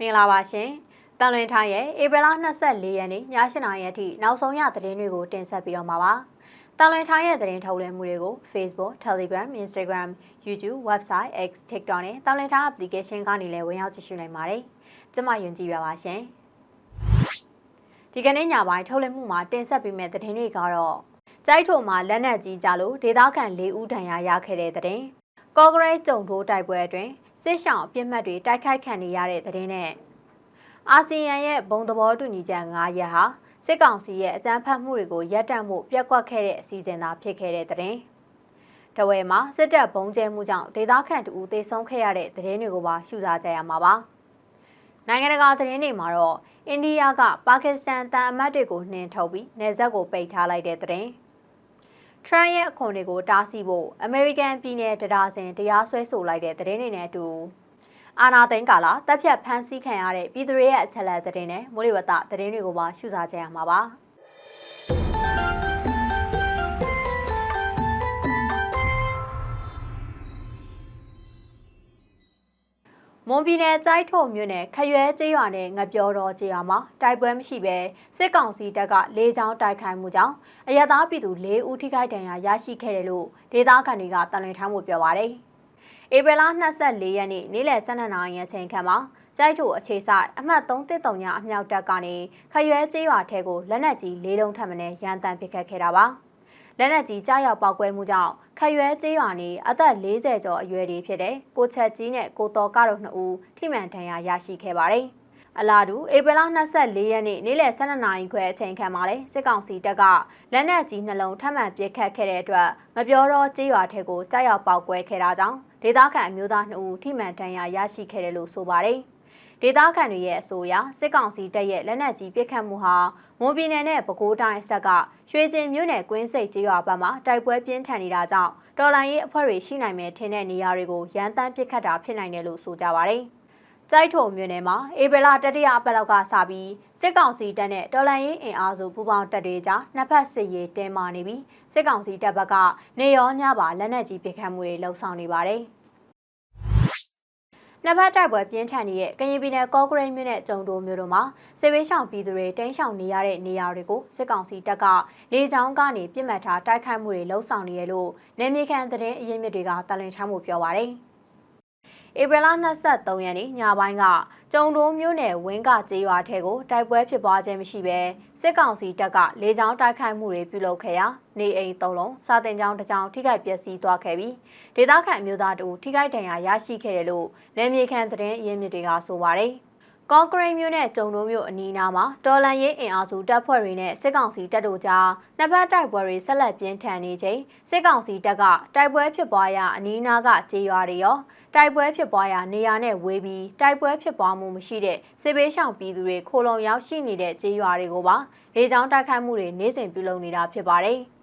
မင်္ဂလာပါရှင်။တန်လွင်ထိုင်းရဲ့ဧပြီလ24ရက်နေ့ည7:00နာရီအထိနောက်ဆုံးရသတင်းတွေကိုတင်ဆက်ပြီးတော့မှာပါ။တန်လွင်ထိုင်းရဲ့သတင်းထုတ်လွှင့်မှုတွေကို Facebook, Telegram, Instagram, YouTube, Website, X, TikTok နဲ့တန်လွင်ထိုင်း application ကနေလည်းဝင်ရောက်ကြည့်ရှုနိုင်ပါတယ်။ကျွန်မယွန်ကြည်ပါပါရှင်။ဒီကနေ့ညပိုင်းထုတ်လွှင့်မှုမှာတင်ဆက်ပေးမယ့်သတင်းတွေကတော့ကြိုက်ထုံမှာလက်နက်ကြီးကြလို့ဒေသခံ၄ဦးဒဏ်ရာရခဲ့တဲ့သတင်း။ကော့ဂရိတ်ကြုံထိုးတိုက်ပွဲအတွင်း စစ်ရှောင်းအပြစ်မှတ်တွေတိုက်ခိုက်ခံနေရတဲ့သတင်းနဲ့အာဆီယံရဲ့ဘုံသဘောတူညီချက်9ရက်ဟာစစ်ကောင်စီရဲ့အကြမ်းဖက်မှုတွေကိုရပ်တန့်မှုပြက်ကွက်ခဲ့တဲ့အစီအစဉ်သာဖြစ်ခဲ့တဲ့သတင်းတဝဲမှာစစ်တပ်ဘုံကျဲမှုကြောင့်ဒေသခံတူဦးသေဆုံးခဲ့ရတဲ့သတင်းတွေကိုပါရှုစားကြရမှာပါနိုင်ငံတကာသတင်းတွေမှာတော့အိန္ဒိယကပါကစ္စတန်တန်အမတ်တွေကိုနှင်ထုတ်ပြီးနေဆက်ကိုပိတ်ထားလိုက်တဲ့သတင်း ထရန့်ရဲ့အခွန်တွေကိုတားဆီးဖို့အမေရိကန်ပြည်နယ်တဒါစင်တရားစွဲဆိုလိုက်တဲ့သတင်းတွေနဲ့အတူအာနာသိန်းကာလာတပ်ဖြတ်ဖမ်းဆီးခံရတဲ့ပြည်သူတွေရဲ့အချက်အလက်သတင်းနဲ့မိုးလေဝသသတင်းတွေကိုပါရှုစားကြရမှာပါ။ မွန်ပြည်နယ်ကြိုက်ထုံမြို့နယ်ခရွဲကျေးရွာနဲ့ငပြောတော်ကျေးရွာမှာတိုက်ပွဲမရှိဘဲစစ်ကောင်စီတပ်ကလေးချောင်းတိုက်ခိုက်မှုကြောင့်အရသာပြည်သူ၄ဦးထိခိုက်ဒဏ်ရာရရှိခဲ့တယ်လို့ဒေသခံတွေကတန်လွင်ထမ်းမှုပြောပါရယ်။ဧပြီလ24ရက်နေ့နေ့လယ်12နာရီအချိန်ခန့်မှာကြိုက်ထုအခြေဆိုင်အမှတ်313ညအမြောက်တပ်ကနေခရွဲကျေးရွာထဲကိုလက်နက်ကြီး၄လုံးထပ်မံရန်တမ်းပစ်ခတ်ခဲ့တာပါ။လက်နက်ကြီးကြားရောက်ပောက်ကွဲမှုကြောင့် ခရွဲကျေးရွာနေအသက်40ကျော်အရွယ်တွေဖြစ်တဲ့ကိုချက်ကြီးနဲ့ကိုတော်ကတို့နှစ်ဦးထိမှန်ဒဏ်ရာရရှိခဲ့ပါတယ်။အလားတူဧပြီလ24ရက်နေ့နေ့လယ်12နာရီခွဲအချိန်ခန့်မှာလဲစစ်ကောင်စီတပ်ကလက်နက်ကြီးနှလုံးထပ်မံပစ်ခတ်ခဲ့တဲ့အတွက်မပြောတော့ကျေးရွာထဲကိုကြားရောက်ပောက်ကွဲခဲ့တာကြောင့်ဒေသခံအမျိုးသား2ဦးထိမှန်ဒဏ်ရာရရှိခဲ့တယ်လို့ဆိုပါတယ်။ ဒေသခံတွေရဲ့အဆိုအရစစ်ကောင်စီတပ်ရဲ့လက်နက်ကြီးပစ်ခတ်မှုဟာမွန်ပြည်နယ်နဲ့ပဲခူးတိုင်းဆက်ကရွှေကျင်မြို့နယ်ကွင်းစိတ်ကျေးရွာဘက်မှာတိုက်ပွဲပြင်းထန်နေတာကြောင့်တော်လိုင်းရေးအဖွဲ့တွေရှိနိုင်မယ်ထင်တဲ့နေရာတွေကိုရန်တမ်းပစ်ခတ်တာဖြစ်နိုင်တယ်လို့ဆိုကြပါဗျ။ကြိုက်ထုံမြို့နယ်မှာဧပြီလတတိယအပတ်လောက်ကစပြီးစစ်ကောင်စီတပ်နဲ့တော်လန်ရေးအင်အားစုပူးပေါင်းတပ်တွေကြားနှစ်ဖက်စစ်ရေးတင်းမာနေပြီးစစ်ကောင်စီတပ်ဘက်ကနေရောညပါလက်နက်ကြီးပစ်ခတ်မှုတွေလှုံ့ဆော်နေပါတယ်။ နှစ်ဖက်တိုက်ပွဲပြင်းထန်နေတဲ့ကရင်ပြည်နယ်ကော့ကရိတ်မြို့နယ်ကျုံတိုမြို့တို့မှာစစ်ဘေးရှောင်ပြည်သူတွေတင်းရှောင်နေရတဲ့နေရာတွေကိုစစ်ကောင်စီတပ်ကလေကြောင်းကနေပြစ်မှတ်ထားတိုက်ခိုက်မှုတွေလှုံ့ဆော်နေရလို့နယ်မြေခံသတင်းအရင်းမြစ်တွေကတလွင်ချမ်းမှုပြောပါရယ်။ ဧပြီလ23ရက်နေ့ညပိုင်းကကျုံတိုးမြို့နယ်ဝင်းကကျေးရွာထဲကိုတိုက်ပွဲဖြစ်ပွားခြင်းမရှိဘဲစစ်ကောင်စီတပ်ကလေကြောင်းတိုက်ခိုက်မှုတွေပြုလုပ်ခဲ့ရာနေအိမ်၃လုံးစာတင်ကြောင်းတစ်ကြောင်းထိခိုက်ပျက်စီးသွားခဲ့ပြီးဒေသခံအမျိုးသားတို့ထိခိုက်ဒဏ်ရာရရှိခဲ့တယ်လို့နယ်မြေခံသတင်းအရင်းမြစ်တွေကဆိုပါတယ်။ ကော့ကရိတ်မြို့နဲ့ကျုံတို့မြို့အနီးအနားမှာတော်လန်ရေးအင်အားစုတပ်ဖွဲ့တွေနဲ့စစ်ကောင်စီတပ်တို့ကြားနှစ်ဖက်တိုက်ပွဲတွေဆက်လက်ပြင်းထန်နေချိန်စစ်ကောင်စီတပ်ကတိုက်ပွဲဖြစ်ပွားရာအနီးအနားကကျေးရွာတွေရောတိုက်ပွဲဖြစ်ပွားရာနေရာနဲ့ဝေးပြီးတိုက်ပွဲဖြစ်ပွားမှုမရှိတဲ့စစ်ဘေးရှောင်ပြည်သူတွေခိုလုံရောက်ရှိနေတဲ့ကျေးရွာတွေကိုပါလေကြောင်းတိုက်ခိုက်မှုတွေနေ့စဉ်ပြုလုပ်နေတာဖြစ်ပါတယ်။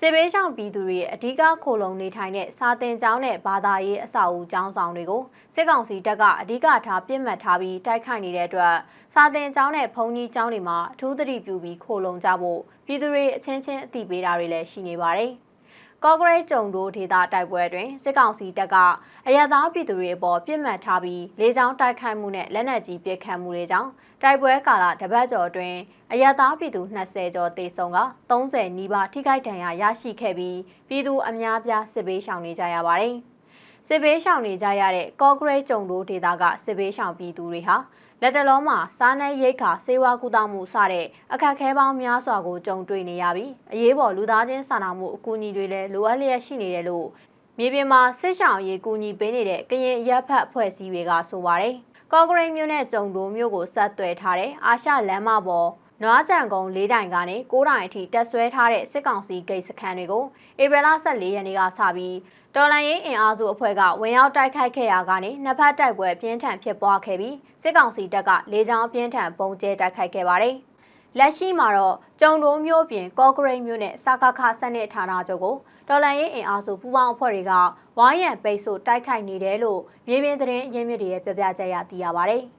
စစ်ဘေးရှောင်ပြည်သူတွေအဓိကခိုလုံနေထိုင်တဲ့စာတင်ကျောင်းနဲ့ဘာသာရေးအဆောက်အဦကျောင်းဆောင်တွေကိုစစ်ကောင်စီတပ်ကအဓိကထားပြစ်မှတ်ထားပြီးတိုက်ခိုက်နေတဲ့အတွက်စာတင်ကျောင်းနဲ့ဘုံကြီးကျောင်းတွေမှာအထူးသတိပြုပြီးခိုလုံကြဖို့ပြည်သူတွေအချင်းချင်းအသိပေးတာတွေလည်းရှိနေပါတယ်။ကော့ဂရိတ်ကျုံတို့ဒေသတိုက်ပွဲတွင်စစ်ကောင်စီတပ်ကအရသာပြည်သူတွေအပေါ်ပြစ်မှတ်ထားပြီးလေကြောင်းတိုက်ခိုက်မှုနဲ့လက်နက်ကြီးပစ်ခတ်မှုတွေကြောင့် တိုက်ပွဲကာလတပတ်ကျော်တွင်အရသာပြည်သူ20ကျော်သေဆုံးက30နီးပါးထိခိုက်ဒဏ်ရာရရှိခဲ့ပြီးပြည်သူအများပြားစစ်ဘေးရှောင်နေကြရပါတယ်။စစ်ဘေးရှောင်နေကြရတဲ့ကော့ဂရိတ်ကျုံတို့ဒေသကစစ်ဘေးရှောင်ပြည်သူတွေဟာလက်တလုံးမှာစားနပ်ရိက္ခာစေဝါကူတာမှုစတဲ့အခက်ခဲပေါင်းများစွာကိုကြုံတွေ့နေရပြီးအရေးပေါ်လူသားချင်းစာနာမှုအကူအညီတွေလည်းလိုအပ်လျက်ရှိနေတယ်လို့မြေပြင်မှာစစ်ဆောင်ရေးကူညီပေးနေတဲ့ကရင်ရပ်ဖက်အဖွဲ့အစည်းတွေကဆိုပါတယ်။ ကော့ဂရိတ်မြို့နဲ့ကျုံတိုးမြို့ကိုဆက်သွယ်ထားတဲ့အာရှလမ်းမပေါ်နွားကြံကုန်း၄တိုင်ကနေ၉တိုင်အထိတက်ဆွဲထားတဲ့စစ်ကောင်စီဂိတ်စခန်းတွေကိုဧပြီလ14ရက်နေ့ကစပြီးတော်လန်ရေးအင်အားစုအဖွဲ့ကဝင်ရောက်တိုက်ခိုက်ခဲ့ရာကနေနှစ်ဖက်တိုက်ပွဲပြင်းထန်ဖြစ်ပွားခဲ့ပြီးစစ်ကောင်စီတပ်ကလေကြောင်းပြင်းထန်ပုံကျဲတိုက်ခိုက်ခဲ့ပါတယ်။လက်ရှိမှာတော့ကျုံတိုးမျိုးပြင်ကော့ဂရိတ်မျိုးနဲ့စကခစနစ်ဌာနချုပ်ကိုတော်လန်ရေးအင်အားစုပူးပေါင်းအဖွဲ့တွေက ဝိုင်းရံပိတ်ဆို့တိုက်ခိုက်နေတယ်လို့မြေပြင်သတင်းရင်းမြစ်တွေရဲ့ပြောပြချက်ရသိရပါတယ်။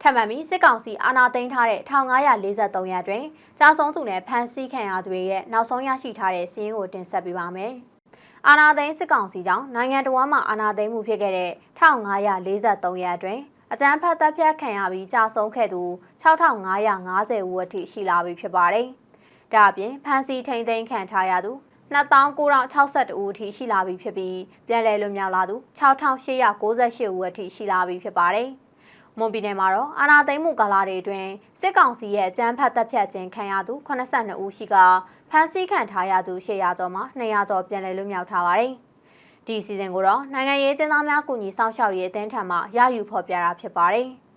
ထပ်မံပြီးစစ်ကောင်စီအာဏာသိမ်းထားတဲ့1543ရက်တွင်ကြာဆုံးသူနဲ့ဖမ်းဆီးခံရသူတွေရဲ့နောက်ဆုံးရရှိထားတဲ့စီးရင်ကိုတင်ဆက်ပေးပါမယ်။အာနာသိန်းစစ်ကောင်စီကြောင့်နိုင်ငံတော်မှာအာနာသိန်းမှုဖြစ်ခဲ့တဲ့1543ရက်အတွင်းအကြမ်းဖက်တပ်ဖြတ်ခံရပြီးကြာဆုံးခဲ့သူ6550ဦးအထိရှိလာပြီဖြစ်ပါတယ်။ဒါအပြင်ဖမ်းဆီးထိန်သိမ်းခံထားရသူ 2962ဦးအထိရှိလာပြီဖြစ်ပြီးပြည်လဲလွတ်မြောက်လာသူ6898ဦးအထိရှိလာပြီဖြစ်ပါတယ်။မွန်ပြည်နယ်မှာတော့အာနာသိမ်းမှုကာလတွေအတွင်းစစ်ကောင်စီရဲ့အကြမ်းဖက်တပ်ဖြတ်ခြင်းခံရသူ82ဦးရှိကဖမ်းဆီးခံထားရသူ800ကျော်မှာ200ကျော်ပြန်လည်လွတ်မြောက်ထားပါတယ်။ဒီစီစဉ်ကိုတော့နိုင်ငံရေးကျင်းသားများကူညီစောင့်ရှောက်ရေးအသင်းထံမှရယူဖော်ပြတာဖြစ်ပါတယ်။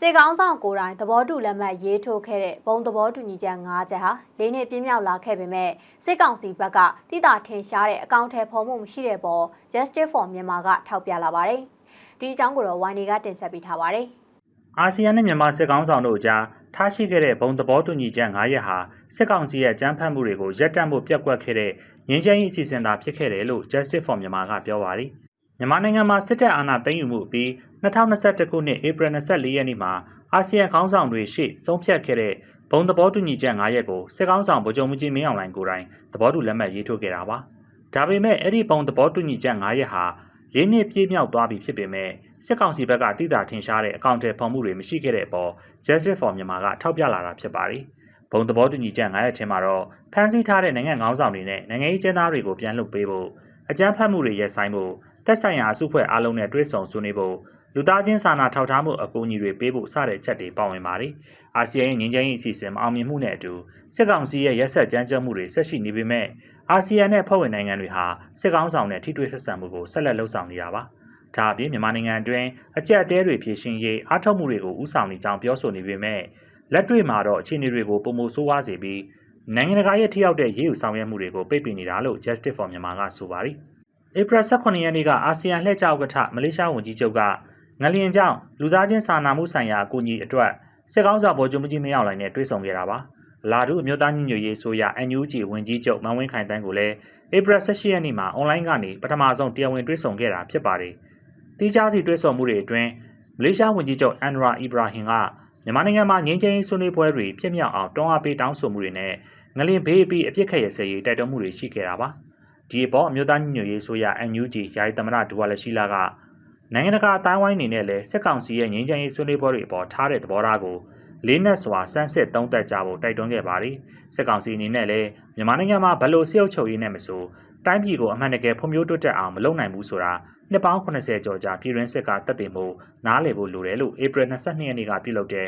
စေကောင်းဆောင်ကိုယ်တိုင်သဘောတူလက်မှတ်ရေးထိုးခဲ့တဲ့ဘုံသဘောတူညီချက်၅ချက်ဟာလေးနှစ်ပြည့်မြောက်လာခဲ့ပေမဲ့စစ်ကောင်စီဘက်ကတိတာထင်ရှားတဲ့အကောင့်ထဲဖော်မှုမရှိတဲ့ပေါ် Justice for Myanmar ကထောက်ပြလာပါတယ်။ဒီအကြောင်းကိုတော့ YNE ကတင်ဆက်ပေးထားပါတယ်။အာဆီယံနဲ့မြန်မာစစ်ကောင်ဆောင်တို့ကြားထားရှိခဲ့တဲ့ဘုံသဘောတူညီချက်9ရက်ဟာစစ်ကောင်စီရဲ့ကြမ်းဖက်မှုတွေကိုရပ်တန့်ဖို့ပြက်ကွက်ခဲ့တဲ့ငြင်းချမ်းရေးအစီအစဉ်သာဖြစ်ခဲ့တယ်လို့ Justice for Myanmar ကပြောပါတယ်။ မြန်မာနိုင်ငံမှာစစ်တပ်အာဏာသိမ်းယူမှုအပြီး2021ခုနှစ်ဧပြီ24ရက်နေ့မှာအာဆီယံခေါင်းဆောင်တွေရှေ့ဆုံးဖြတ်ခဲ့တဲ့ဘုံသဘောတူညီချက်9ရက်ကိုစစ်ကောင်ဆောင်ဗိုလ်ချုပ်မှုကြီးမင်းအောင်လှိုင်ကိုယ်တိုင်သဘောတူလက်မှတ်ရေးထိုးခဲ့တာပါ။ဒါပေမဲ့အဲ့ဒီဘုံသဘောတူညီချက်9ရက်ဟာ၄နှစ်ပြည့်မြောက်သွားပြီဖြစ်ပေမဲ့စစ်ကောင်စီဘက်ကတိတာထင်ရှားတဲ့အကောင့်ထဲဖော်မှုတွေမရှိခဲ့တဲ့အပေါ် Justice for Myanmar ကထောက်ပြလာတာဖြစ်ပါတယ်။ဘုံသဘောတူညီချက်9ရက်ထဲမှာတော့ဖမ်းဆီးထားတဲ့နိုင်ငံခေါင်းဆောင်တွေနဲ့နိုင်ငံရေးကျင်းသားတွေကိုပြန်လွှတ်ပေးဖို့ အကြမ်းဖက်မှုတွေရပ်ဆိုင်းဖို့သက်ဆိုင်ရာအစုဖွဲ့အားလုံးနဲ့တွဲဆောင်ဆွေးနွေးဖို့လူသားချင်းစာနာထောက်ထားမှုအကူအညီတွေပေးဖို့စတဲ့ချက်တွေပါဝင်ပါတယ်။အာဆီယံရဲ့ငြိမ်းချမ်းရေးအစီအစဉ်မအောင်မြင်မှုနဲ့အတူစစ်ကောင်စီရဲ့ရက်ဆက်ကြမ်းကြုတ်မှုတွေဆက်ရှိနေပေမဲ့အာဆီယံနဲ့ဖွဲ့ဝင်နိုင်ငံတွေဟာစစ်ကောင်ဆောင်နဲ့ထိတွေ့ဆက်ဆံမှုကိုဆက်လက်လှုပ်ဆောင်နေတာပါ။ဒါအပြင်မြန်မာနိုင်ငံအတွင်းအကြက်တဲတွေဖြည့်ရှင်ရေးအားထုတ်မှုတွေကိုဥဆောင်နေကြောင်းပြောဆိုနေပေမဲ့လက်တွေ့မှာတော့အခြေအနေတွေကိုပုံမဆိုးဝါးစေပြီး နိုင်ငံတကာရဲ့ထိရောက်တဲ့ရေးယူဆောင်ရွက်မှုတွေကိုပိတ်ပင်နေတာလို့ Justice for Myanmar ကဆိုပါတယ်။ဧပြီ18ရက်နေ့ကအာဆီယံလှည့်ကျဥက္ကဋ္ဌမလေးရှားဝန်ကြီးချုပ်ကငလျင်ကြောင့်လူသားချင်းစာနာမှုဆိုင်ရာအကူအညီအတွက်စစ်ကောင်းဆောင်ဗိုလ်ချုပ်မှုကြီးမင်းအောင်လှိုင်နဲ့တွေ့ဆုံခဲ့တာပါ။လာဒုအမျိုးသားညီညွတ်ရေးဆိုရ NUG ဝန်ကြီးချုပ်မန်ဝင်းခိုင်တန်းကိုလည်းဧပြီ18ရက်နေ့မှာအွန်လိုင်းကနေပထမဆုံးတရားဝင်တွေ့ဆုံခဲ့တာဖြစ်ပါတယ်။တီးခြားစီတွေ့ဆုံမှုတွေအတွင်းမလေးရှားဝန်ကြီးချုပ်အန်ဒရာအီဘရာဟင်ကမြန်မာနိုင်ငံမှာငြိမ်းချမ်းရေးဆွေးနွေးပွဲတွေဖြစ်မြောက်အောင်တွန်းအားပေးတောင်းဆိုမှုတွေနဲ့ ငလင်ဘေးအပြီးအပြစ်ခတ်ရစရေးတိုက်တွန်းမှုတွေရှိခဲ့တာပါ။ဒီအပေါ်အမျိုးသားညီညွတ်ရေးဆိုရ NUG ယာယီသမရဒူဝါလက်ရှိလာကနိုင်ငံတကာအတိုင်းဝိုင်းအနေနဲ့လည်းစစ်ကောင်စီရဲ့ငြိမ်းချမ်းရေးဆွေးနွေးပွဲတွေအပေါ်ထားတဲ့သဘောထားကိုလေးနက်စွာစမ်းစစ်သုံးသပ်ကြဖို့တိုက်တွန်းခဲ့ပါတယ်။စစ်ကောင်စီအနေနဲ့လည်းမြန်မာနိုင်ငံမှာဘလို့စစ်အုပ်ချုပ်ရေးနဲ့မဆိုတိုင်းပြည်ကိုအမှန်တကယ်ဖွံ့ဖြိုးတိုးတက်အောင်မလုပ်နိုင်ဘူးဆိုတာနှစ်ပေါင်း80ကျော်ကြာပြည်တွင်းစစ်ကတက်တင်မှုနားလည်ဖို့လိုတယ်လို့ဧပြီ22ရက်နေ့ကပြုလုပ်တဲ့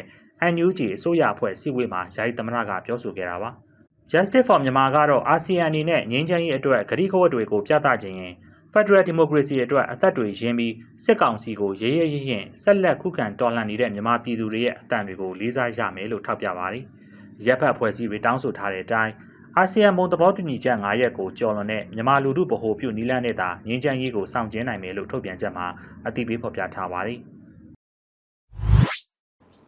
NUG အစိုးရအဖွဲ့စည်းဝေးမှာယာယီသမရကပြောဆိုခဲ့တာပါ။ Justice for Myanmar ကတော့အာဆီယံအနေနဲ့ငြိမ်းချမ်းရေးအတွက်ဂရိကဝတ်တွေကိုပြသခြင်းရင် Federal Democracy အတွက်အသက်တွေရင်းပြီးစစ်ကောင်စီကိုရဲရဲရင့်ရင်ဆက်လက်ခုခံတော်လှန်နေတဲ့မြန်မာပြည်သူတွေရဲ့အသံတွေကိုလေးစားရမယ်လို့ထောက်ပြပါတယ်။ရပ်ဖက်ဖွဲ့စည်းတွေတောင်းဆိုထားတဲ့အတိုင်းအာဆီယံဘုံသဘောတူညီချက်9ရက်ကိုကျော်လွန်တဲ့မြန်မာလူထုဗဟိုပြုနီလန်းနဲ့သာငြင်းချမ်းရေးကိုစောင့်ကျဉ်နိုင်မယ်လို့ထုတ်ပြန်ချက်မှာအသိပေးဖော်ပြထားပါတယ်။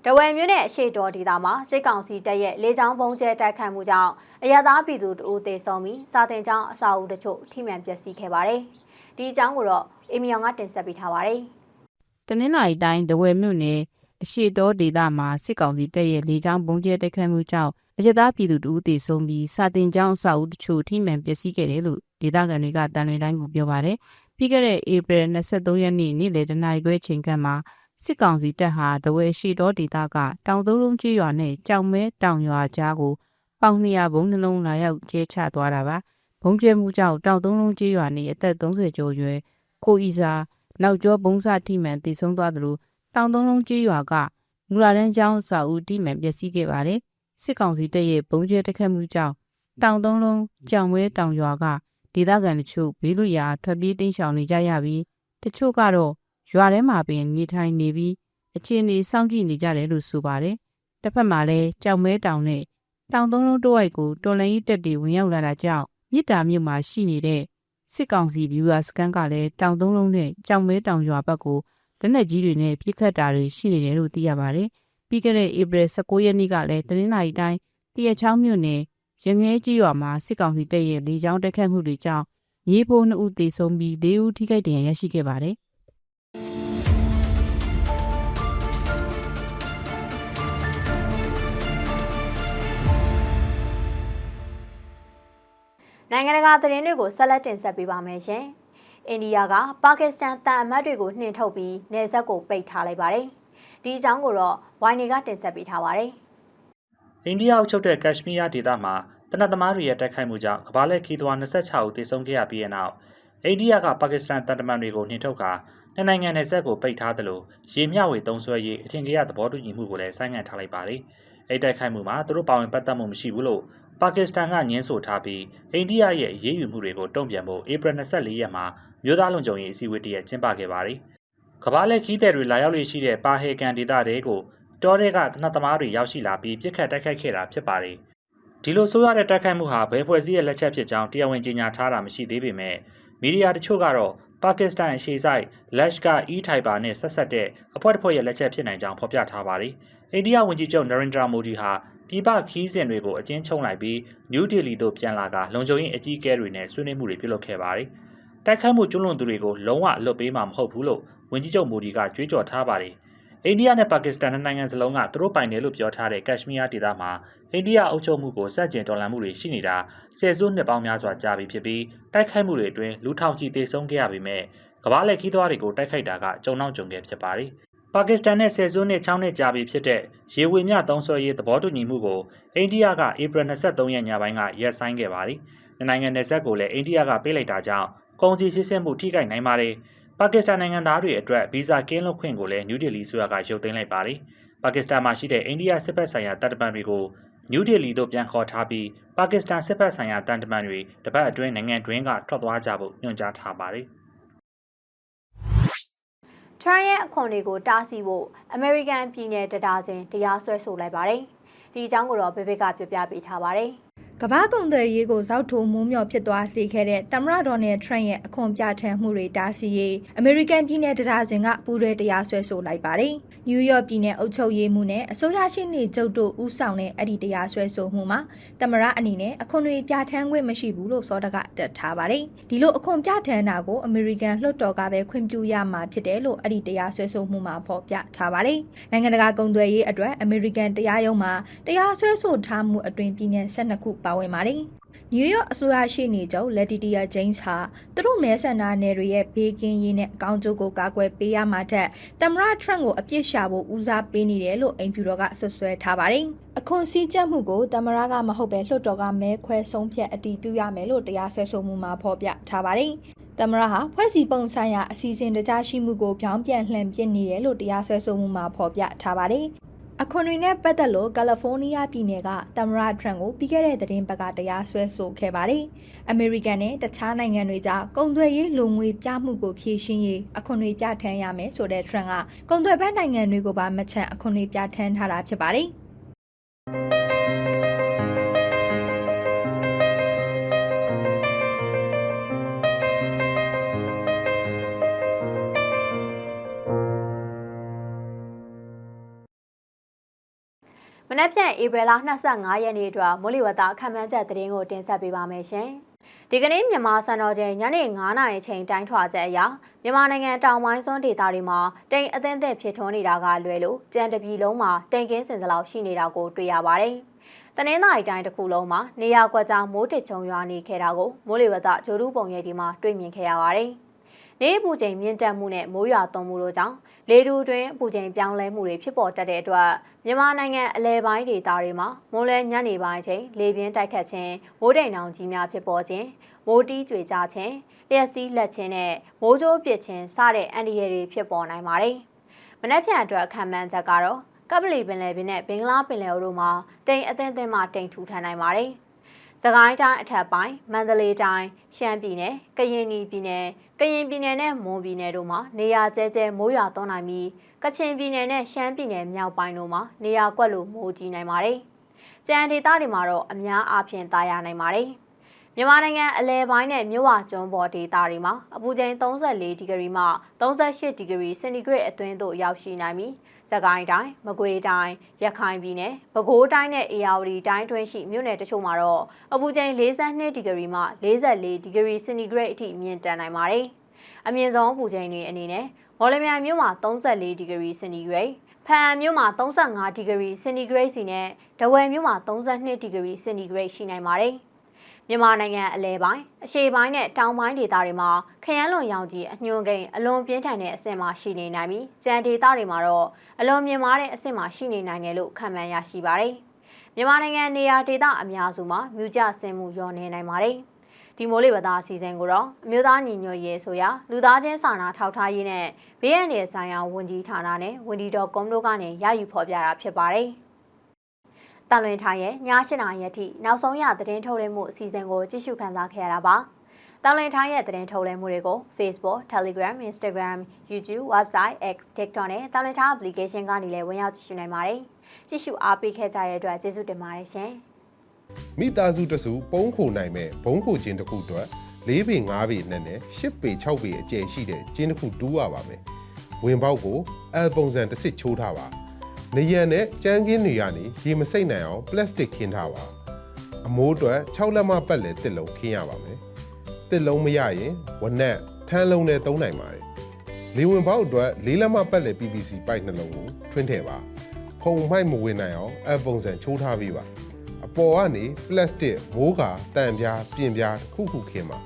တဝယ်မြို့နယ်အရှိတော်ဒေသမှာစစ်ကောင်စီတပ်ရဲ့လေကြောင်းပုံကျဲတိုက်ခိုက်မှုကြောင့်အရသာပြည်သူတအူသေဆုံးပြီးစာတင်ကျောင်းအဆောက်အဦတချို့ထိမှန်ပျက်စီးခဲ့ပါတယ်။ဒီအကြောင်းကိုတော့အေမီယောင်ကတင်ဆက်ပေးထားပါတယ်။တနင်္လာရီတိုင်းဒဝယ်မြို့နယ်အရှိတောဒေသမှာစစ်ကောင်စီတပ်ရဲ့လေကြောင်းပုံကျဲတိုက်ခိုက်မှုကြောင့်အရသာပြည်သူတို့သေဆုံးပြီးစာတင်ကျောင်းအဆောက်အဦတချို့ထိမှန်ပျက်စီးခဲ့တယ်လို့ဒေသခံတွေကတန်လွင်တိုင်းကိုပြောပါတယ်။ပြီးခဲ့တဲ့ဧပြီ23ရက်နေ့နေ့လယ်တနာရီခွဲချိန်ကမှာ စစ်ကောင်စီတပ်ဟာဒဝဲရှိတော်ဒေသကတောင်သုံးလုံးကြီးရွာနဲ့ကြောင်မဲတောင်ရွာကြားကိုပေါင်200ဘုံနှလုံးလာရောက်ကျဲချသွားတာပါ။ဘုံကျဲမှုကြောင့်တောင်သုံးလုံးကြီးရွာနဲ့အသက်30ကျော်ရွယ်ကိုဤစာနောက်ကျောဘုံစထိမှန်တည်ဆုံးသွားသလိုတောင်သုံးလုံးကြီးရွာကမူလာတန်းကျောင်းစာဦးတိမှန်ပျက်စီးခဲ့ပါတယ်။စစ်ကောင်စီတပ်ရဲ့ဘုံကျဲတိုက်ခတ်မှုကြောင့်တောင်သုံးလုံးကြောင်ဝဲတောင်ရွာကဒေသခံတချို့ဘေးလွတ်ရာထွက်ပြေးတိမ်းရှောင်နေကြရပြီးတချို့ကတော့ ရွာထဲမှာပင်နေထိုင်နေပြီးအခြေအနေစောင့်ကြည့်နေကြတယ်လို့ဆိုပါတယ်။တစ်ဖက်မှာလည်းကြောင်မဲတောင်နဲ့တောင်သုံးလုံးတဝိုက်ကိုတော်လန်ကြီးတက်တွေဝင်ရောက်လာတာကြောင့်မြစ်တာမြို့မှာရှိနေတဲ့စစ်ကောင်စီဗျူဟာစကန်ကလည်းတောင်သုံးလုံးနဲ့ကြောင်မဲတောင်ရွာဘက်ကိုလက်နက်ကြီးတွေနဲ့ပြစ်ခတ်တာတွေရှိနေတယ်လို့သိရပါတယ်။ပြီးခဲ့တဲ့ဧပြီ19ရက်နေ့ကလည်းတနင်္လာရီတိုင်းတရချောင်းမြို့နယ်ရငဲကြီးရွာမှာစစ်ကောင်စီတပ်ရဲ့လေကြောင်းတိုက်ခတ်မှုတွေကြောင့်မြေဖိုး2ဦးသေဆုံးပြီး4ဦးထိခိုက်ဒဏ်ရာရရှိခဲ့ပါတယ်။ နိုင်ငံတကာသတင်းတွေကိုဆက်လက်တင်ဆက်ပေးပါမယ်ရှင်။အိန္ဒိယကပါကစ္စတန်တန်အမတ်တွေကိုနှင်ထုတ်ပြီးနေဆက်ကိုပိတ်ထားလိုက်ပါတယ်။ဒီအကြောင်းကိုတော့ဝိုင်နေကတင်ဆက်ပေးထားပါတယ်။အိန္ဒိယအုပ်ချုပ်တဲ့ကက်ရှမီးယားဒေသမှာတနက်သမားတွေရဲ့တိုက်ခိုက်မှုကြောင့်ကမ္ဘာလက်ခီးသွွား26ဦးသေဆုံးခဲ့ရပြီးတဲ့နောက်အိန္ဒိယကပါကစ္စတန်တပ်တမန်တွေကိုနှင်ထုတ်ကာနှစ်နိုင်ငံနယ်စပ်ကိုပိတ်ထားသလိုရေမျှဝေသုံးစွဲရေးအထင်ကြီးရသဘောတူညီမှုကိုလည်းဆိုင်းငံ့ထားလိုက်ပါတယ်။အဲ့တိုက်ခိုက်မှုမှာသူတို့ပါဝင်ပတ်သက်မှုမရှိဘူးလို့ ပါကစ္စတန်ကညင်းဆိုထားပြီးအိန္ဒိယရဲ့အရေးယူမှုတွေကိုတုံ့ပြန်ဖို့ဧပြီ24ရက်မှာမြို့သားလုံခြုံရေးအစည်းအဝေးတရက်ကျင်းပခဲ့ပါတယ်။ကမ္ဘာလက်ခီးတဲ့တွေလာရောက်လေရှိတဲ့ပါဟေကန်ဒေသတွေကိုတောတွေကတနတ်သမားတွေရောက်ရှိလာပြီးပြစ်ခတ်တိုက်ခိုက်ခဲ့တာဖြစ်ပါတယ်။ဒီလိုဆိုရတဲ့တိုက်ခိုက်မှုဟာဘယ်ဖွဲ့စည်းရဲ့လက်ချက်ဖြစ်ကြောင်းတရားဝင်ကြေညာထားတာမရှိသေးပေမဲ့မီဒီယာတချို့ကတော့ပါကစ္စတန်အရှေ့ဆိုင်လက်ရှ်ကာအီထိုင်ဘာနဲ့ဆက်ဆက်တဲ့အဖွဲ့တစ်ဖွဲ့ရဲ့လက်ချက်ဖြစ်နိုင်ကြောင်းဖော်ပြထားပါတယ်။အိန္ဒိယဝန်ကြီးချုပ်နရင်ဒရာမိုဒီဟာ ပြည်ပခီးစဉ်တွေကိုအကျဉ်းချုံလိုက်ပြီးနယူးဒေလီသို့ပြန်လာကလုံခြုံရေးအကြီးအကဲတွေနဲ့ဆွေးနွေးမှုတွေပြုလုပ်ခဲ့ပါတယ်။တိုက်ခိုက်မှုကျွလွန်သူတွေကိုလုံးဝအလွတ်ပေးမှာမဟုတ်ဘူးလို့ဝန်ကြီးချုပ်မိုဒီကကြွေးကြော်ထားပါတယ်။အိန္ဒိယနဲ့ပါကစ္စတန်နိုင်ငံစလုံးကသူတို့ပိုင်တယ်လို့ပြောထားတဲ့ကက်ရှမီးယားဒေသမှာအိန္ဒိယအုပ်ချုပ်မှုကိုစန့်ကျင်တော်လှန်မှုတွေရှိနေတာဆယ်စုနှစ်ပေါင်းများစွာကြာပြီဖြစ်ပြီးတိုက်ခိုက်မှုတွေအတွင်းလူထောင်ချီသေဆုံးခဲ့ရပေမဲ့ကမ္ဘာလက်ခီးသွားတွေကိုတိုက်ခိုက်တာကကြုံနောက်ကြုံခဲ့ဖြစ်ပါတယ်။ ပါကစ္စတန်နဲ့ဆယ်စုနှစ်6နှစ်ကြာပြီဖြစ်တဲ့ရေဝေမျှသုံးစွဲရေးသဘောတူညီမှုကိုအိန္ဒိယကဧပြီ23ရက်ညပိုင်းကရပ်ဆိုင်းခဲ့ပါတယ်။နိုင်ငံနယ်စပ်ကိုလည်းအိန္ဒိယကပေးလိုက်တာကြောင့်ကုန်စည်စစ်ဆေးမှုထိခိုက်နိုင်ပါတယ်။ပါကစ္စတန်နိုင်ငံသားတွေအတွက်ဗီဇာကင်းလွတ်ခွင့်ကိုလည်းနယူးဒေလီဆိုရကရုပ်သိမ်းလိုက်ပါတယ်။ပါကစ္စတန်မှာရှိတဲ့အိန္ဒိယစစ်ဘက်ဆိုင်ရာတပ်တပံတွေကိုနယူးဒေလီသို့ပြန်ခေါ်ထားပြီးပါကစ္စတန်စစ်ဘက်ဆိုင်ရာတန်တမန်တွေတပတ်အတွင်းနိုင်ငံတွင်းကထွက်သွားကြဖို့ညွှန်ကြားထားပါတယ်။ ထရန့်ရဲ့အခွန်တွေကိုတားဆီးဖို့အမေရိကန်ပြည်နယ်တဒါဇင်တရားစွဲဆိုလိုက်ပါတယ်။ဒီအကြောင်းကိုတော့ဘေဘေကပြပြပေးထားပါတယ်။ ကမ္ဘာကုန်သွယ်ရေးကိုဇောက်ထိုးမိုးမျှော်ဖြစ်သွားစေခဲ့တဲ့သမ္မတဒေါ်နယ်ထရန့်ရဲ့အခွန်ပြဋ္ဌာန်းမှုတွေတားဆီးရေးအမေရိကန်ပြည်နယ်တဒါဇင်ကပူးရဲတရားစွဲဆိုလိုက်ပါတယ်။နယူးယောက်ပြည်နယ်အုပ်ချုပ်ရေးမှူးနဲ့အစိုးရရှိနေချုပ်တို့ဦးဆောင်တဲ့အဲ့ဒီတရားစွဲဆိုမှုမှာသမ္မတအနေနဲ့အခွန်တွေပြဋ္ဌာန်းခွင့်မရှိဘူးလို့စောတကတက်ထားပါတယ်။ဒီလိုအခွန်ပြဋ္ဌာန်းတာကိုအမေရိကန်လွှတ်တော်ကပဲခွင့်ပြုရမှာဖြစ်တယ်လို့အဲ့ဒီတရားစွဲဆိုမှုမှာဖော်ပြထားပါတယ်။နိုင်ငံတကာကုန်သွယ်ရေးအတွက်အမေရိကန်တရားရုံးမှာတရားစွဲဆိုထားမှုအတွင်ပြည်နယ်12ခုပါဝင်ပါတယ်။နယူးယောက်အစိုးရရှိနေချုပ်လက်တီတီယာဂျိမ်းစ်ဟာသူတို့မဲဆန္ဒနယ်တွေရဲ့ဘေးကင်းရေးနဲ့အကောင့်ကြိုးကိုကာကွယ်ပေးရမှာတဲ့သမ္မတထရန့်ကိုအပြစ်ရှာဖို့ဦးစားပေးနေတယ်လို့အိမ်ဖြူတော်ကဆွဆွဲထားပါတယ်။အခွန်စည်းကြပ်မှုကိုသမ္မတကမဟုတ်ပဲလွှတ်တော်ကမဲခွဲဆုံးဖြတ်အတည်ပြုရမယ်လို့တရားဆွဲဆိုမှုမှာဖော်ပြထားပါတယ်။သမ္မတဟာဖွဲ့စည်းပုံဆိုင်ရာအစီအစဉ်တကြားရှိမှုကိုပြောင်းပြန်လှန်ပစ်နေတယ်လို့တရားစွဲဆိုမှုမှာဖော်ပြထားပါတယ်။ အခွန်တွေနဲ့ပတ်သက်လို့ကယ်လီဖိုးနီးယားပြည်နယ်ကသမ္မတထရန့်ကိုပြီးခဲ့တဲ့သတင်းပတ်ကတရားစွဲဆိုခဲ့ပါတယ်။အမေရိကန်နဲ့တခြားနိုင်ငံတွေကြားကုန်သွယ်ရေးလူငွေပြမှုကိုဖြေရှင်းရေးအခွန်တွေပြဋ္ဌာန်းရမယ်ဆိုတဲ့ထရန့်ကကုန်သွယ်ဘက်နိုင်ငံတွေကိုပါမချန့်အခွန်တွေပြဋ္ဌာန်းထားတာဖြစ်ပါတယ်။ မနက်ဖြန်ဧပြီလ25ရက်နေ့အတွက်မိုးလေဝသအခမ်းအကျက်သတင်းကိုတင်ဆက်ပေးပါမယ်ရှင်။ဒီကနေ့မြန်မာစံတော်ချိန်ညနေ9:00နာရီချိန်တိုင်းထွာချက်အရမြန်မာနိုင်ငံတောင်ပိုင်းစွန်းဒေသတွေမှာတိမ်အသင့်အသင့်ဖြစ်ထွန်းနေတာကလွယ်လို့ကြံတပြည်လုံးမှာတိမ်ကင်းစင်သလောက်ရှိနေတာကိုတွေ့ရပါတယ်။တနင်္သာရီတိုင်းတစ်ခုလုံးမှာနေရာကွက်ကြားမိုးတစ်ချုံရွာနေခဲ့တာကိုမိုးလေဝသဂျိုဒူးပုံရိပ်ဒီမှာတွေ့မြင်ခဲ့ရပါတယ်။ နေပူချိန်မြင့်တက်မှုနဲ့မိုးရွာသွန်းမှုတို့ကြောင့်လေတူတွင်အပူချိန်ပြောင်းလဲမှုတွေဖြစ်ပေါ်တတ်တဲ့အတွက်မြန်မာနိုင်ငံအလဲပိုင်းဒေသတွေမှာမိုးလဲညနေပိုင်းချိန်လေပြင်းတိုက်ခတ်ခြင်းမိုးတိမ်တောင်ကြီးများဖြစ်ပေါ်ခြင်းမိုးတီးကြွေကြခြင်းလျှက်စီးလက်ခြင်းနဲ့မိုးကြိုးပစ်ခြင်းစတဲ့အန္တရာယ်တွေဖြစ်ပေါ်နိုင်ပါတယ်။မနက်ဖြန်အတွက်ခံမှန်းချက်ကတော့ကပလီပင်လယ်ပြင်နဲ့ဘင်္ဂလားပင်လယ်တို့မှာတိမ်အသင်းသင်းမှတိမ်ထူထန်နိုင်ပါတယ်။ စကိုင်းတိုင်းအထက်ပိုင်းမန္တလေးတိုင်းရှမ်းပြည်နယ်ကရင်ပြည်နယ်ကရင်ပြည်နယ်နဲ့မွန်ပြည်နယ်တို့မှာနေရာကျဲကျဲမိုးရွာသွန်းနိုင်ပြီးကချင်ပြည်နယ်နဲ့ရှမ်းပြည်နယ်မြောက်ပိုင်းတို့မှာနေရာကွက်လို့မိုးကြီးနိုင်ပါတယ်။ကြံဒေသတွေမှာတော့အများအားဖြင့်တာယာနိုင်ပါတယ်။မြန်မာနိုင်ငံအလဲပိုင်းနဲ့မြို့ဝကျွန်းပေါ်ဒေသတွေမှာအပူချိန်34ဒီဂရီမှ38ဒီဂရီစင်တီဂရိတ်အတွင်းသို့ရောက်ရှိနိုင်ပြီး စကိုင်းတိုင်းမကွေးတိုင်းရခိုင်ပြည်နယ်ပဲခူးတိုင်းနဲ့အေရဝတီတိုင်းတွင်းရှိမြို့နယ်တချို့မှာတော့အပူချိန်42ဒီဂရီမှ44ဒီဂရီစင်တီဂရိတ်အထိမြင့်တက်နိုင်ပါတယ်။အမြင့်ဆုံးအပူချိန်တွေအနေနဲ့မော်လမြိုင်မြို့မှာ34ဒီဂရီစင်တီဂရိတ်ဖန်မြို့မှာ35ဒီဂရီစင်တီဂရိတ်စီနဲ့ဒဝယ်မြို့မှာ32ဒီဂရီစင်တီဂရိတ်ရှိနိုင်ပါတယ် မြန်မာနိုင်ငံအလဲပိုင်းအရှေ့ပိုင်းနဲ့တောင်ပိုင်းဒေသတွေမှာခရမ်းလွန်ရောင်ကြီးအညွန်ကိန်းအလွန်ပြင်းထန်တဲ့အဆင့်မှာရှိနေနိုင်ပြီးကြံဒေသတွေမှာတော့အလွန်မြင့်မားတဲ့အဆင့်မှာရှိနေနိုင်တယ်လို့ခန့်မှန်းရရှိပါတယ်။မြန်မာနိုင်ငံနေရာဒေသအများစုမှာမြူကျဆင်းမှုလျော့နေနိုင်ပါတယ်။ဒီမိုးလေဝသအစီအစဉ်ကိုတော့အမျိုးသားညီညွတ်ရေးဆိုရာလူသားချင်းစာနာထောက်ထားရေးနဲ့ဘေးအန္တရာယ်ဆိုင်ရာဝန်ကြီးဌာနနဲ့ဝန်ကြီးတော်ကွန်တို့ကနေရယူဖော်ပြတာဖြစ်ပါတယ်။ တန်လွင်ထိုင်ရဲ့ည8နာရီအထိနောက်ဆုံးရသတင်းထုတ်လွှင့်မှုအစီအစဉ်ကိုကြည့်ရှုခန်းစားခဲ့ရတာပါ။တန်လွင်ထိုင်ရဲ့သတင်းထုတ်လွှင့်မှုတွေကို Facebook, Telegram, Instagram, YouTube, Website, X, TikTok နဲ့တန်လွင်ထိုင် application ကနေလည်းဝင်ရောက်ကြည့်ရှုနိုင်ပါတယ်။ကြည့်ရှုအားပေးခဲ့ကြတဲ့အတွက်ကျေးဇူးတင်ပါတယ်ရှင်။မိသားစုတစုပုံးခိုနိုင်မဲ့ဘုံခိုခြင်းတစ်ခုအတွက်၄ပေ၅ပေနဲ့နဲ့၈ပေ၆ပေအကျယ်ရှိတဲ့ကျင်းတစ်ခုတူးရပါမယ်။ဝင်ပေါက်ကိုအယ်ပုံစံတစ်စစ်ချိုးထားပါ။ နေရံနဲ့ကြမ်းကင်းတွေကနေရေမစိမ့်နိုင်အောင်ပလတ်စတစ်ခင်းထားပါ။အမိုးအတွက်6လက်မပတ်လည်တစ်လုံးခင်းရပါမယ်။တစ်လုံးမရရင်ဝနက်ထန်းလုံးနဲ့သုံးနိုင်ပါတယ်။လေဝင်ပေါက်အတွက်၄လက်မပတ်လည် PVC ပိုက်နှလုံးကိုထွင်းထည့်ပါ။ဖုံမိုက်မဝင်နိုင်အောင်အယ်ပုံစံချိုးထားပေးပါ။အပေါ်ကနေပလတ်စတစ်မိုးကာတန်ပြားပြင်ပြားတစ်ခုခုခင်းပါ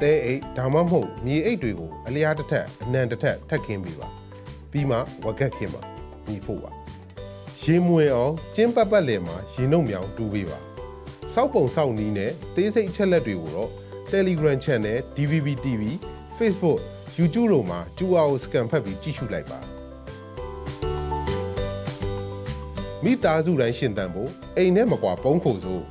တဲအိတ်ဒါမှမဟုတ်မြေအိတ်တွေကိုအလျားတစ်ထက်အနံတစ်ထက်ထပ်ခင်းပေးပါပြီးမှဝက်ကက်ခင်းပါညီဖို့ပါ ရေမွေအောင်ကျင်းပတ်ပတ်လည်မှာရေနှုတ်မြောင်တူပေးပါစောက်ပုံစောက်နီးနဲ့သေးစိတ်အချက်လက်တွေကိုတော့ Telegram Channel DVB TV Facebook YouTube တို့မှာကျူအားကိုစကန်ဖတ်ပြီးကြည့်ရှုလိုက်ပါမိသားစုတိုင်းရှင်သန်ဖို့အိမ်နဲ့မကွာပုံးခိုစို့